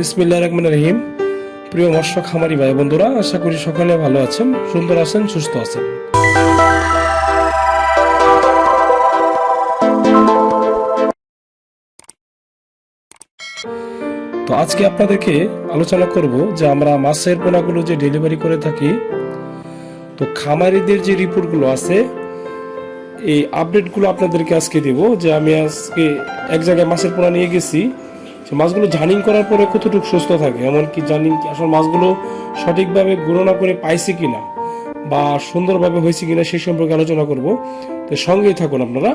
বিসমিল্লাহ রহমান রহিম। প্রিয় মৎস্য খামারি ভাই বন্ধুরা, আশা করি সকলে ভালো আছেন, সুন্দর আছেন, সুস্থ আছেন। তো আজকে আপনাদেরকে আলোচনা করব যে আমরা মাছের পোনাগুলো যে ডেলিভারি করে থাকি, তো খামারিদের যে রিপোর্টগুলো আছে, এই আপডেটগুলো আপনাদেরকে আজকে দেব যে আমি আজকে এক জায়গায় মাছের পোনা নিয়ে গেছি। সে মাছগুলো জানিং করার পরে কতটুকু সুস্থ থাকে? এমনকি জানিং আসলে মাছগুলো সঠিকভাবে গণনা করে পাইছে কিনা বা সুন্দরভাবে হয়েছে কিনা সেই সম্পর্কে আলোচনা করব। তো সঙ্গেই থাকুন আপনারা।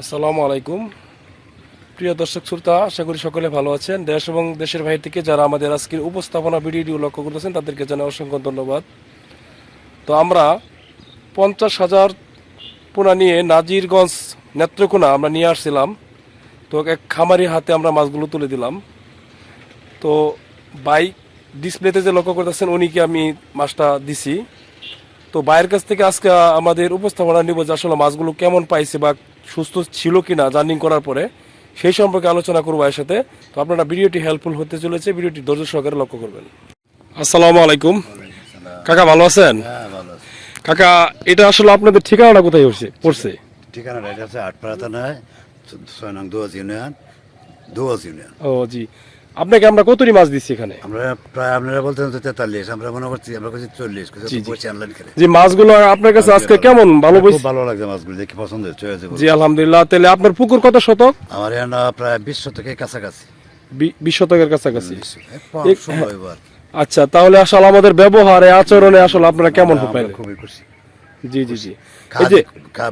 আসসালামু আলাইকুম। প্রিয় দর্শক শ্রোতা, আশা করি সকলে ভালো আছেন। দেশ এবং দেশের বাইরে থেকে যারা আমাদের আজকের উপস্থাপনা ভিডিওটি লক্ষ্য করতেছেন, তাদেরকে জানাই অসংখ্য ধন্যবাদ। তো আমরা পঞ্চাশ হাজার পোনা নিয়ে নাজিরগঞ্জ নেত্রকোনা আমরা নিয়ে আসছিলাম। তো এক খামারি হাতে আমরা মাছগুলো তুলে দিলাম। তো বাইক ডিসপ্লেতে যে লক্ষ্য করতেছেন উনিকে আমি মাছটা দিছি। তো বাইরের কাছ থেকে আজকে আমাদের উপস্থাপনা নিব যে আসলে মাছগুলো কেমন পাইছে বা সুস্থ ছিল কিনা জার্নিং করার পরে সেই সম্পর্কে আলোচনা করব এর সাথে। তো আপনারা ভিডিওটি হেল্পফুল হতে চলেছে ভিডিওটি ধৈর্য সহকারে লক্ষ্য করবেন। আসসালামু আলাইকুম। কাকা ভালো আছেন? হ্যাঁ কাকা এটা আসলে আপনাদের ঠিকানাটা কোথায় পড়ছে পড়ছে? ঠিকানাটা এটা হচ্ছে আটপাড়া থানায় ছয় নং দুয়াজ ইউনিয়ন দুয়াজ ইউনিয়ন ও জি। আপনাকে আমরা কতটি মাছ দিচ্ছি এখানে। আমরা প্রায় আপনারা বলতেন তো তেতাল্লিশ আমরা মনে করছি আমরা করছি চল্লিশ। খেলে। যে মাছগুলো আপনার কাছে আজকে কেমন? ভালো খুব ভালো লাগছে মাছগুলো দেখে পছন্দ হয়েছে জি আলহামদুলিল্লাহ। তাহলে আপনার পুকুর কত শতক? আমার এখানে প্রায় বিশ শতকের কাছাকাছি। বিশ শতকের কাছাকাছি। এবার। আচ্ছা তাহলে আসলে আমাদের ব্যবহারে আচরণে আসলে আপনারা কেমন খুবই খুশি। জি জি জি।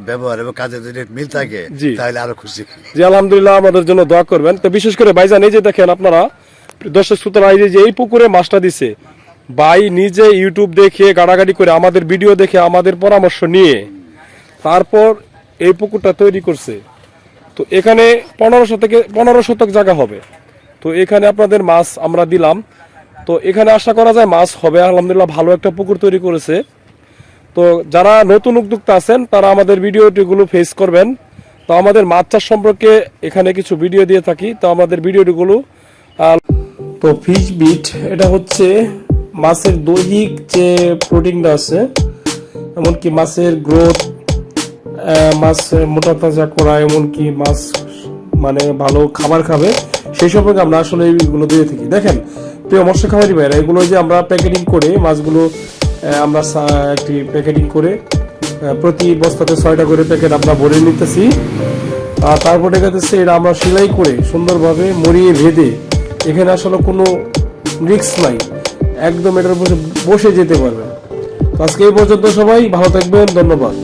ব্যবহার এবং কাজে যদি মিল থাকে। তাহলে আরও খুশি। জি আলহামদুলিল্লাহ আমাদের জন্য দোয়া করবেন। তো বিশেষ করে ভাইজান এই যে দেখেন আপনারা দর্শক শ্রোতারা এই যে- যে এই পুকুরে মাছটা দিছে ভাই নিজে ইউটিউব দেখে গাড়াগাড়ি করে আমাদের ভিডিও দেখে আমাদের পরামর্শ নিয়ে তারপর এই পুকুরটা তৈরি করছে। তো এখানে পনেরোশো থেকে পনেরো শতক জায়গা হবে। তো এখানে আপনাদের মাছ আমরা দিলাম। তো এখানে আশা করা যায় মাছ হবে। আলহামদুলিল্লাহ ভালো একটা পুকুর তৈরি করেছে। তো যারা নতুন উদ্যোক্তা আছেন, তারা আমাদের ভিডিওটিগুলো ফেস করবেন। তো আমাদের মাছ চাষ সম্পর্কে এখানে কিছু ভিডিও দিয়ে থাকি। তো আমাদের ভিডিওটিগুলো তো ফিশ বিট এটা হচ্ছে মাছের দৈহিক যে প্রোটিনটা আছে, এমনকি মাছের গ্রোথ মাছ মোটা তাজা করা, এমনকি মাছ মানে ভালো খাবার খাবে, সেই সম্পর্কে আমরা আসলে এইগুলো দিয়ে থাকি। দেখেন, প্রিয় মৎস্য খামারি ভাইরা এগুলো যে আমরা প্যাকেটিং করে মাছগুলো আমরা একটি প্যাকেটিং করে প্রতি বস্তাতে ছয়টা করে প্যাকেট আমরা ভরে নিতেছি। আর তারপরে দেখা যাচ্ছে এটা আমরা সেলাই করে সুন্দরভাবে মরিয়ে ভেদে, এখানে আসলে কোনো রিস্ক নাই। একদম এটার উপরে বসে যেতে পারবেন। আজকে এই পর্যন্ত সবাই ভালো থাকবেন, ধন্যবাদ।